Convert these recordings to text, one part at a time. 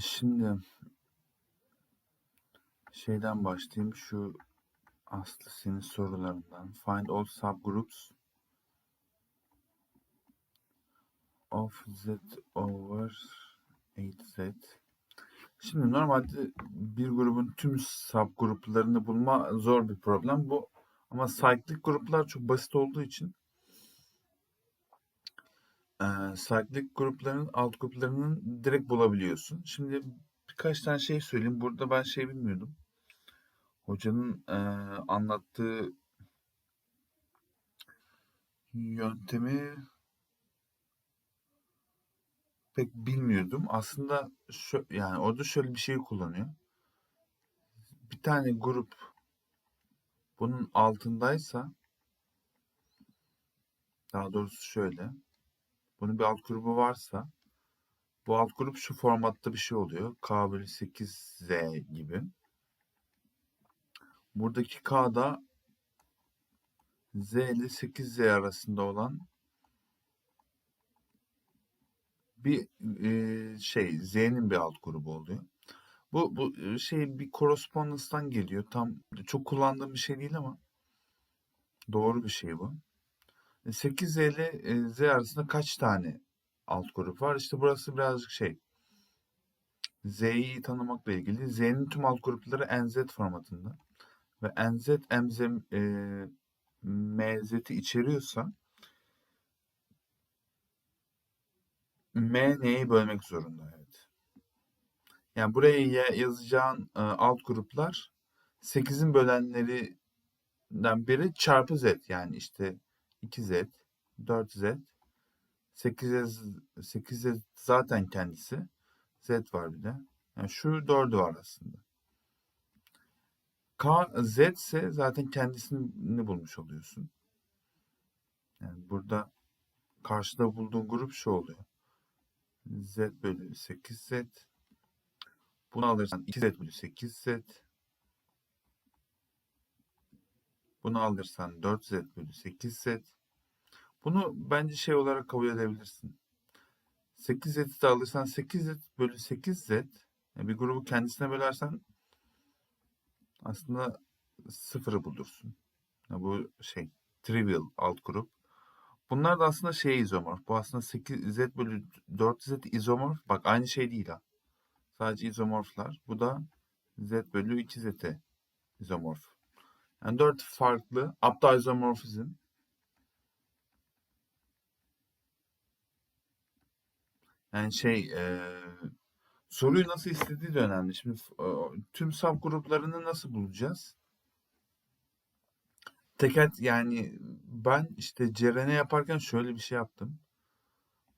Şimdi şeyden başlayayım. Şu Aslı senin sorularından. Find all subgroups of z over 8z. Şimdi normalde bir grubun tüm subgruplarını bulma zor bir problem bu. Ama cyclic gruplar çok basit olduğu için eee cyclic grupların alt gruplarının direkt bulabiliyorsun. Şimdi birkaç tane şey söyleyeyim. Burada ben şey bilmiyordum. Hocanın eee, anlattığı yöntemi pek bilmiyordum. Aslında şu, yani orada şöyle bir şey kullanıyor. Bir tane grup bunun altındaysa daha doğrusu şöyle. Bunun bir alt grubu varsa bu alt grup şu formatta bir şey oluyor. K bölü 8Z gibi. Buradaki K da Z ile 8Z arasında olan bir e, şey Z'nin bir alt grubu oluyor. Bu bu e, şey bir correspondence'tan geliyor. Tam çok kullandığım bir şey değil ama doğru bir şey bu. 8Z ile Z arasında kaç tane alt grup var? İşte burası birazcık şey. Z'yi tanımakla ilgili. Z'nin tüm alt grupları NZ formatında. Ve NZ MZ e, MZ'i içeriyorsa M neyi bölmek zorunda? Evet. Yani buraya ya- yazacağın e, alt gruplar 8'in bölenlerinden biri çarpı z. Yani işte 2z, 4z, 8z, 8z zaten kendisi. Z var bir de. Yani şu 4'ü var aslında. K, Z ise zaten kendisini bulmuş oluyorsun. Yani burada karşıda bulduğun grup şu oluyor. Z bölü 8Z. Bunu alırsan 2Z bölü 8Z. Bunu alırsan 4Z bölü 8Z. Bunu bence şey olarak kabul edebilirsin. 8Z'i de alırsan 8Z bölü 8Z. Yani bir grubu kendisine bölersen aslında sıfırı bulursun. Yani bu şey trivial alt grup. Bunlar da aslında şey izomorf. Bu aslında 8Z bölü 4Z izomorf. Bak aynı şey değil ha. Sadece izomorflar. Bu da Z bölü 2Z izomorf. Yani dört farklı aptal izomorfizm. Yani şey e, soruyu nasıl istediği de önemli. Şimdi e, tüm subgruplarını nasıl bulacağız? Teker yani ben işte Cerene yaparken şöyle bir şey yaptım.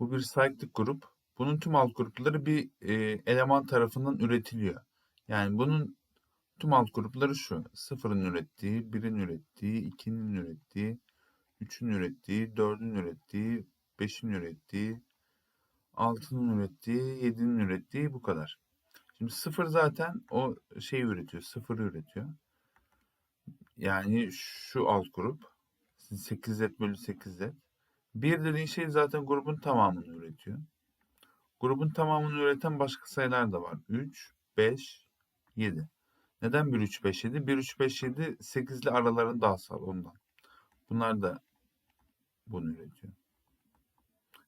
Bu bir cyclic grup. Bunun tüm alt grupları bir e, eleman tarafından üretiliyor. Yani bunun tüm alt grupları şu. Sıfırın ürettiği, birin ürettiği, ikinin ürettiği, üçün ürettiği, dördün ürettiği, beşin ürettiği, altının ürettiği, yedinin ürettiği bu kadar. Şimdi sıfır zaten o şeyi üretiyor. Sıfırı üretiyor. Yani şu alt grup 8Z bölü 8Z. Bir dediğin şey zaten grubun tamamını üretiyor. Grubun tamamını üreten başka sayılar da var. 3, 5, 7. Neden 1, 3, 5, 7? 1, 3, 5, 7 8 ile aralarında asal ondan. Bunlar da bunu üretiyor.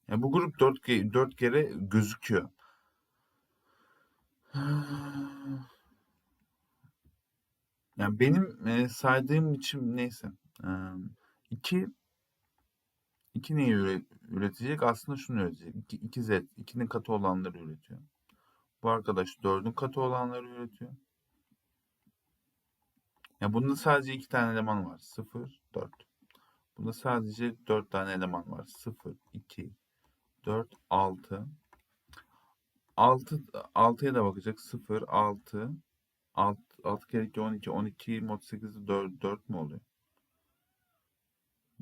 Yani bu grup 4, 4 kere gözüküyor. Yani benim e, saydığım biçim neyse. 2 2 neyi üre- üretecek? Aslında şunu üretecek. 2, 2Z. 2'nin katı olanları üretiyor. Bu arkadaş 4'ün katı olanları üretiyor. Ya bunda sadece 2 tane eleman var. 0, 4. Bunda sadece 4 tane eleman var. 0, 2, 4, 6. 6 6'ya da bakacak. 0, 6, 6, 6 kere 2, 12. 12 mod 8'de 4, 4 mü oluyor?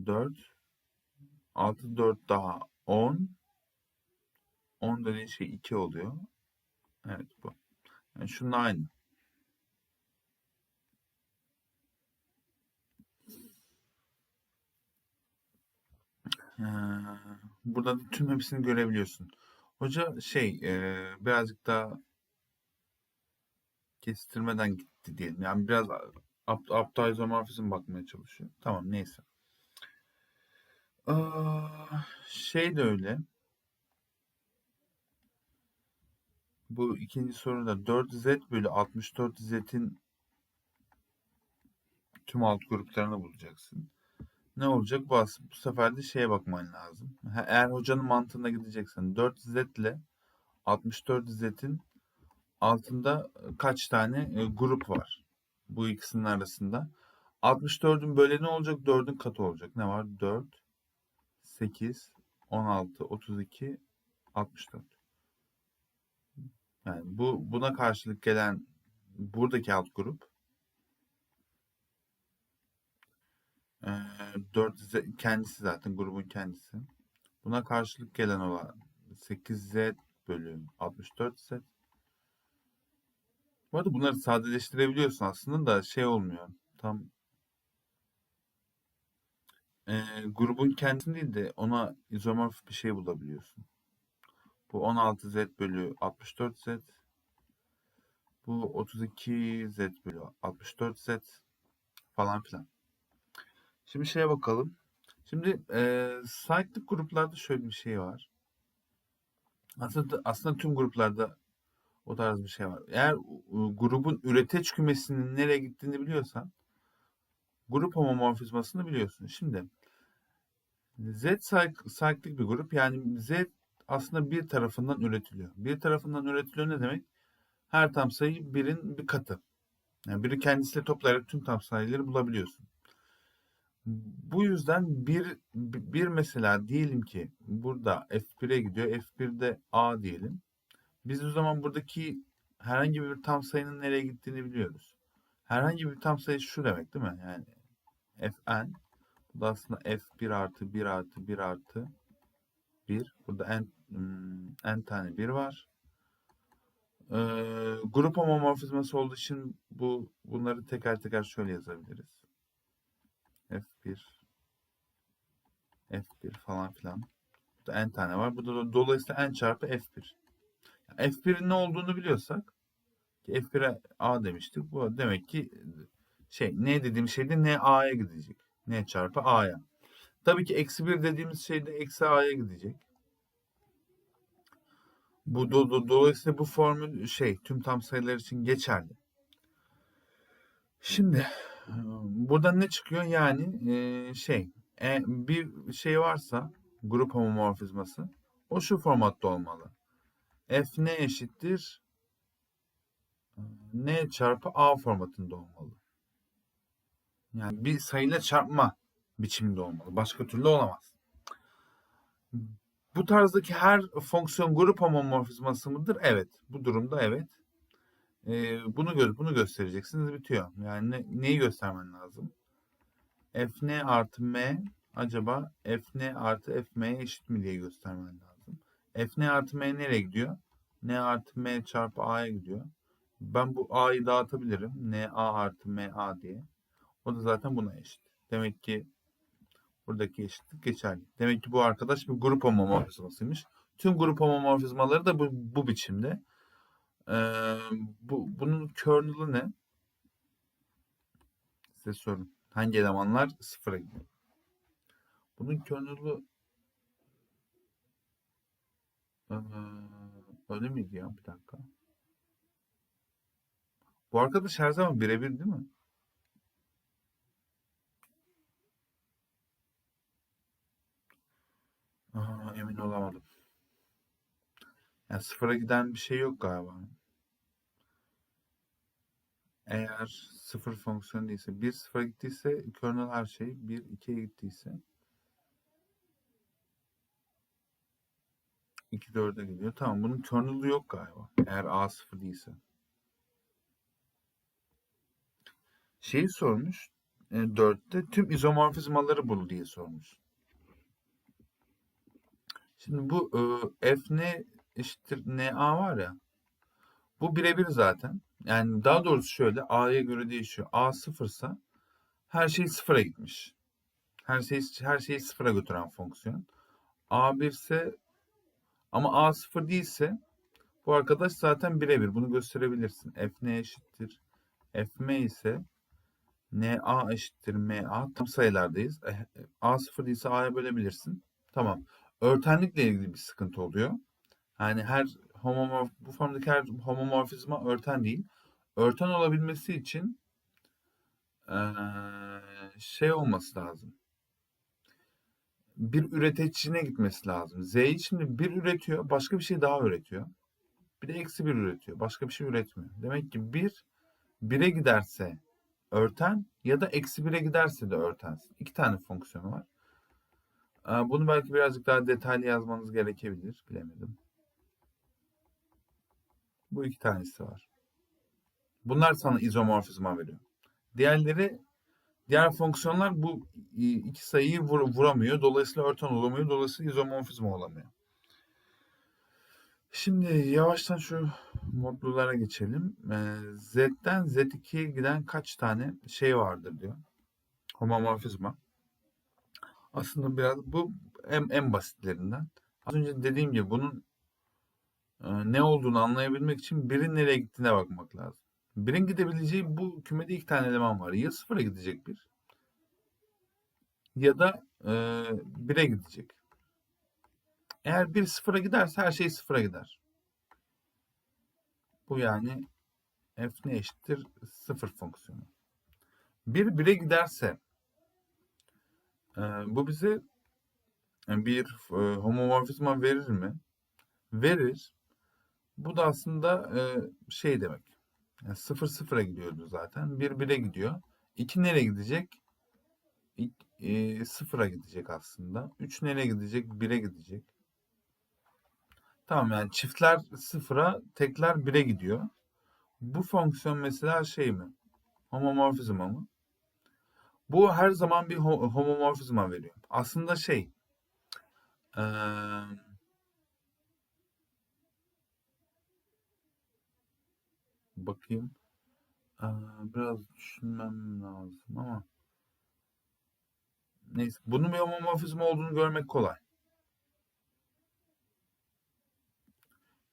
4, 6, 4 daha 10. 10 dediğin şey 2 oluyor. Evet bu. Yani şunun aynı. Ee, burada da tüm hepsini görebiliyorsun. Hoca şey eee, birazcık daha kestirmeden gitti diyelim. Yani biraz apt aptal izomorfizm bakmaya çalışıyor. Tamam neyse. Aa, şey de öyle. Bu ikinci soruda 4z bölü 64z'in tüm alt gruplarını bulacaksın. Ne olacak? Bu, bu sefer de şeye bakman lazım. Eğer hocanın mantığına gideceksen 4z ile 64z'in altında e, kaç tane e, grup var? Bu ikisinin arasında. 64'ün böleni olacak, 4'ün katı olacak. Ne var? 4, 8, 16, 32, 64. Yani bu buna karşılık gelen buradaki alt grup e, 4z kendisi zaten grubun kendisi. Buna karşılık gelen olan 8z bölü 64z. Bu arada bunları sadeleştirebiliyorsun aslında da şey olmuyor. Tam e, grubun kendisini değil de ona izomorf bir şey bulabiliyorsun. Bu 16z bölü 64z. Bu 32z bölü 64z falan filan. Şimdi şeye bakalım. Şimdi e, cyclic gruplarda şöyle bir şey var. Aslında, aslında tüm gruplarda o tarz bir şey var. Eğer grubun üreteç kümesinin nereye gittiğini biliyorsan grup homomorfizmasını biliyorsun. Şimdi Z cyclic bir grup yani Z aslında bir tarafından üretiliyor. Bir tarafından üretiliyor ne demek? Her tam sayı birin bir katı. Yani biri kendisiyle toplayarak tüm tam sayıları bulabiliyorsun. Bu yüzden bir, bir mesela diyelim ki burada F1'e gidiyor. F1'de A diyelim. Biz o zaman buradaki herhangi bir tam sayının nereye gittiğini biliyoruz. Herhangi bir tam sayı şu demek değil mi? Yani Fn bu da aslında F1 artı 1 artı 1 artı 1. Burada n, hmm, n tane 1 var. Ee, grup homomorfizması olduğu için bu bunları teker teker şöyle yazabiliriz. F1 F1 falan filan. Burada n tane var. Burada da dolayısıyla n çarpı F1. Yani F1'in ne olduğunu biliyorsak ki F1'e A demiştik. Bu demek ki şey ne dediğim şey de n A'ya gidecek. n çarpı A'ya. Tabii ki eksi 1 dediğimiz şey de eksi A'ya gidecek. Bu do, do, dolayısıyla bu formül şey tüm tam sayılar için geçerli. Şimdi buradan ne çıkıyor? Yani şey e, bir şey varsa grup homomorfizması o şu formatta olmalı. F ne eşittir? N çarpı A formatında olmalı. Yani bir sayıyla çarpma biçiminde olmalı. Başka türlü olamaz. Bu tarzdaki her fonksiyon grup homomorfizması mıdır? Evet. Bu durumda evet. Ee, bunu gö bunu göstereceksiniz bitiyor. Yani ne, neyi göstermen lazım? Fn artı m acaba Fn artı Fm'ye eşit mi diye göstermen lazım. Fn artı m nereye gidiyor? n artı m çarpı a'ya gidiyor. Ben bu a'yı dağıtabilirim. n a artı m a diye. O da zaten buna eşit. Demek ki buradaki eşitlik geçerli. Demek ki bu arkadaş bir grup homomorfizmasıymış. Tüm grup homomorfizmaları da bu, bu biçimde. Ee, bu, bunun kernel'ı ne? Size sorun. Hangi elemanlar sıfıra gidiyor? Bunun kernel'ı ee, öyle miydi ya? Bir dakika. Bu arkadaş her zaman birebir değil mi? Aa, emin olamadım. Yani sıfıra giden bir şey yok galiba. Eğer sıfır fonksiyon değilse, 1 sıfıra gittiyse kernel her şey, 1 2'ye gittiyse 2 4'e gidiyor. Tamam bunun kernel'ı yok galiba. Eğer A sıfır değilse. Şeyi sormuş. E, 4'te tüm izomorfizmaları bul diye sormuş. Şimdi bu e, F ne eşittir NA var ya. Bu birebir zaten. Yani daha doğrusu şöyle A'ya göre değişiyor. A sıfırsa her şey sıfıra gitmiş. Her şeyi her şeyi sıfıra götüren fonksiyon. A1 ise Ama A sıfır değilse bu arkadaş zaten birebir. Bunu gösterebilirsin. F ne eşittir? F m ise N A eşittir M A. Tam sayılardayız. E, A sıfır değilse A'ya bölebilirsin. Tamam. Örtenlikle ilgili bir sıkıntı oluyor. Yani her homomorf bu formdaki her homomorfizma örten değil. Örten olabilmesi için eee, şey olması lazım. Bir üreticisine gitmesi lazım. Z'yi şimdi bir üretiyor, başka bir şey daha üretiyor. Bir de eksi bir üretiyor. Başka bir şey üretmiyor. Demek ki bir bire giderse örten ya da eksi bire giderse de örtensin. İki tane fonksiyonu var. Ee, Bunu belki birazcık daha detaylı yazmanız gerekebilir. Bilemedim. Bu iki tanesi var. Bunlar sana izomorfizma veriyor. Diğerleri diğer fonksiyonlar bu iki sayıyı vur- vuramıyor. Dolayısıyla örten olamıyor. Dolayısıyla izomorfizma olamıyor. Şimdi yavaştan şu modlulara geçelim. Ee, Z'den Z2'ye giden kaç tane şey vardır diyor. Homomorfizma. Aslında biraz bu en, en basitlerinden. Az önce dediğim gibi bunun ne olduğunu anlayabilmek için birin nereye gittiğine bakmak lazım. Birin gidebileceği bu kümede iki tane eleman var. Ya sıfıra gidecek bir ya da e, bire gidecek. Eğer bir sıfıra giderse her şey sıfıra gider. Bu yani f ne eşittir? Sıfır fonksiyonu. Bir bire giderse e, bu bize bir e, homomorfizma verir mi? Verir. Bu da aslında e, şey demek. Yani sıfır sıfıra gidiyordu zaten. Bir bire gidiyor. İki nereye gidecek? İk, e, sıfıra gidecek aslında. Üç nereye gidecek? Bire gidecek. Tamam yani çiftler sıfıra, tekler bire gidiyor. Bu fonksiyon mesela şey mi? Homomorfizma mı? Bu her zaman bir ho- homomorfizma veriyor. Aslında şey eee, bakayım Eee, biraz düşünmem lazım ama neyse bunun bir homomorfizma olduğunu görmek kolay.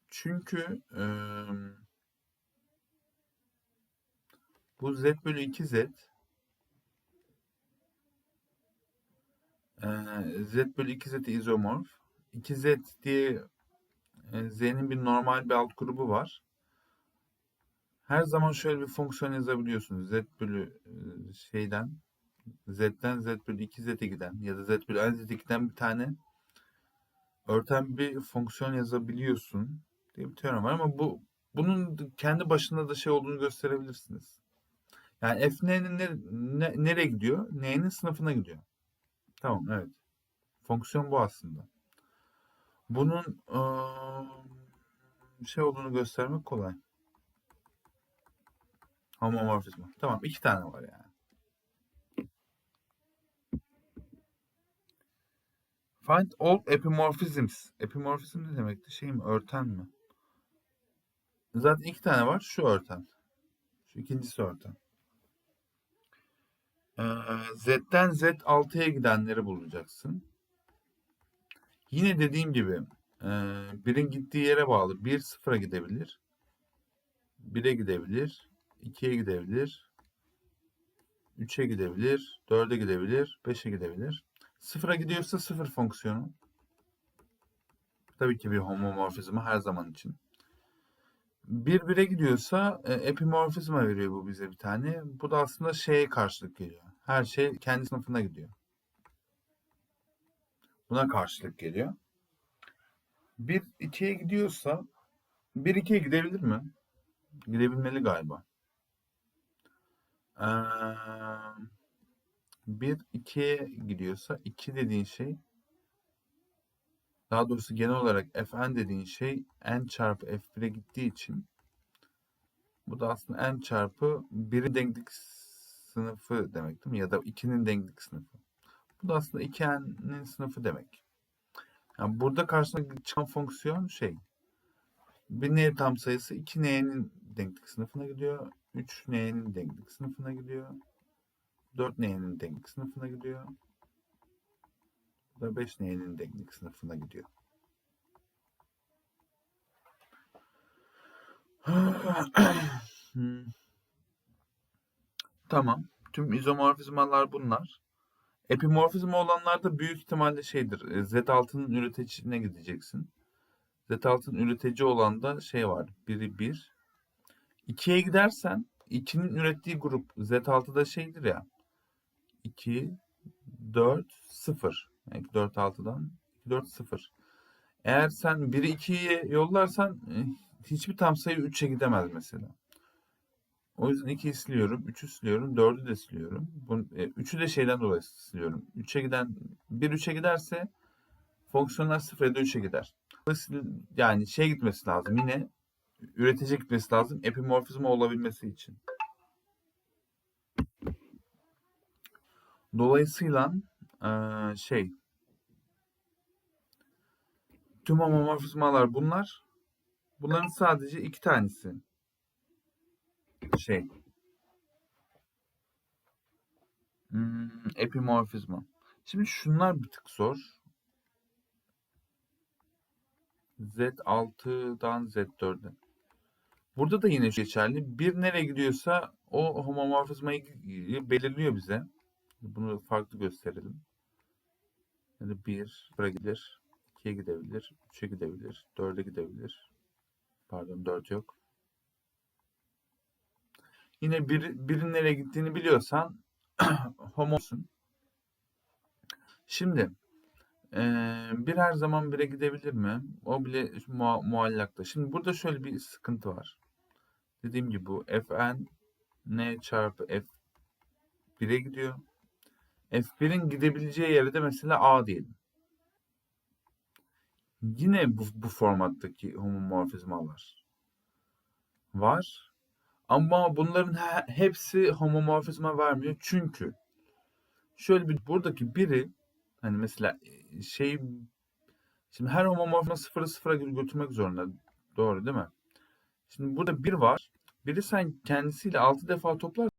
Çünkü eee, bu z bölü 2z eee, z bölü 2z izomorf. 2z diye e, z'nin bir normal bir alt grubu var. Her zaman şöyle bir fonksiyon yazabiliyorsunuz. z bölü e, şeyden z'den z bölü 2z'e giden ya da z bölü n z'e giden bir tane örten bir fonksiyon yazabiliyorsun diye bir teorem var ama bu bunun kendi başına da şey olduğunu gösterebilirsiniz. Yani f n'nin ne, ne- nereye gidiyor? N'nin sınıfına gidiyor. Tamam evet. Fonksiyon bu aslında. Bunun eee, şey olduğunu göstermek kolay. Homomorfizma. Tamam iki tane var yani. Find all epimorphisms. Epimorfizm ne demekti? Şey mi? Örten mi? Zaten iki tane var. Şu örten. Şu ikincisi örten. Ee, Z'den Z6'ya gidenleri bulacaksın. Yine dediğim gibi e, birin gittiği yere bağlı. 1 sıfıra gidebilir. 1'e gidebilir. 2'ye gidebilir. 3'e gidebilir. 4'e gidebilir. 5'e gidebilir. Sıfıra gidiyorsa sıfır fonksiyonu. Tabii ki bir homomorfizma her zaman için. 1 bire gidiyorsa e, epimorfizma veriyor bu bize bir tane. Bu da aslında şeye karşılık geliyor. Her şey kendi sınıfına gidiyor. Buna karşılık geliyor. 1 2'ye gidiyorsa 1 2'ye gidebilir mi? Gidebilmeli galiba. Ee, 1 2'ye gidiyorsa 2 dediğin şey daha doğrusu genel olarak fn dediğin şey n çarpı f1'e gittiği için bu da aslında n çarpı 1'in denklik sınıfı demek değil mi? Ya da 2'nin denklik sınıfı. Bu da aslında 2n'nin sınıfı demek. Yani burada karşına çıkan fonksiyon şey. Bir n tam sayısı 2n'nin denklik sınıfına gidiyor. 3 n'nin denklik sınıfına gidiyor. 4 n'nin denklik sınıfına gidiyor. Bu da 5 n'nin denklik sınıfına gidiyor. tamam. Tüm izomorfizmalar bunlar. epimorfizm Epimorfizma olanlarda büyük ihtimalle şeydir. E, Z6'nın üreticine gideceksin. Z6'nın üretici olan da şey var. Biri 1, 2'ye gidersen 2'nin ürettiği grup Z6'da şeydir ya. 2, 4, 0. Yani 4, 6'dan 2, 4, 0. Eğer sen 1'i 2'ye yollarsan e, hiçbir tam sayı 3'e gidemez mesela. O yüzden 2'yi siliyorum, 3'ü siliyorum, 4'ü de siliyorum. Bunu, e, 3'ü de şeyden dolayı siliyorum. 3'e giden, 1 3'e giderse fonksiyonlar 0 ya da 3'e gider. Yani şey gitmesi lazım yine üretici gitmesi lazım epimorfizma olabilmesi için. Dolayısıyla eee, şey tüm homomorfizmalar bunlar. Bunların sadece iki tanesi şey hmm, epimorfizma. Şimdi şunlar bir tık zor. Z6'dan Z4'e. Burada da yine geçerli. Bir nereye gidiyorsa o homomorfizmayı belirliyor bize. Bunu farklı gösterelim. Yani 1 buraya gider, 2'ye gidebilir, 3'e gidebilir, 4'e gidebilir. Pardon 4 yok. Yine bir, birin nereye gittiğini biliyorsan homosun. Şimdi eee, bir her zaman bire gidebilir mi? O bile mua, muallakta. Şimdi burada şöyle bir sıkıntı var. Dediğim gibi bu fn n çarpı f 1'e gidiyor. F1'in gidebileceği yere de mesela A diyelim. Yine bu, bu formattaki homomorfizmalar var. Ama bunların he- hepsi homomorfizma vermiyor. Çünkü şöyle bir buradaki biri hani mesela e, şey şimdi her homomorfizma sıfırı sıfıra götürmek zorunda. Doğru değil mi? Şimdi burada bir var. Biri sen kendisiyle 6 defa toplar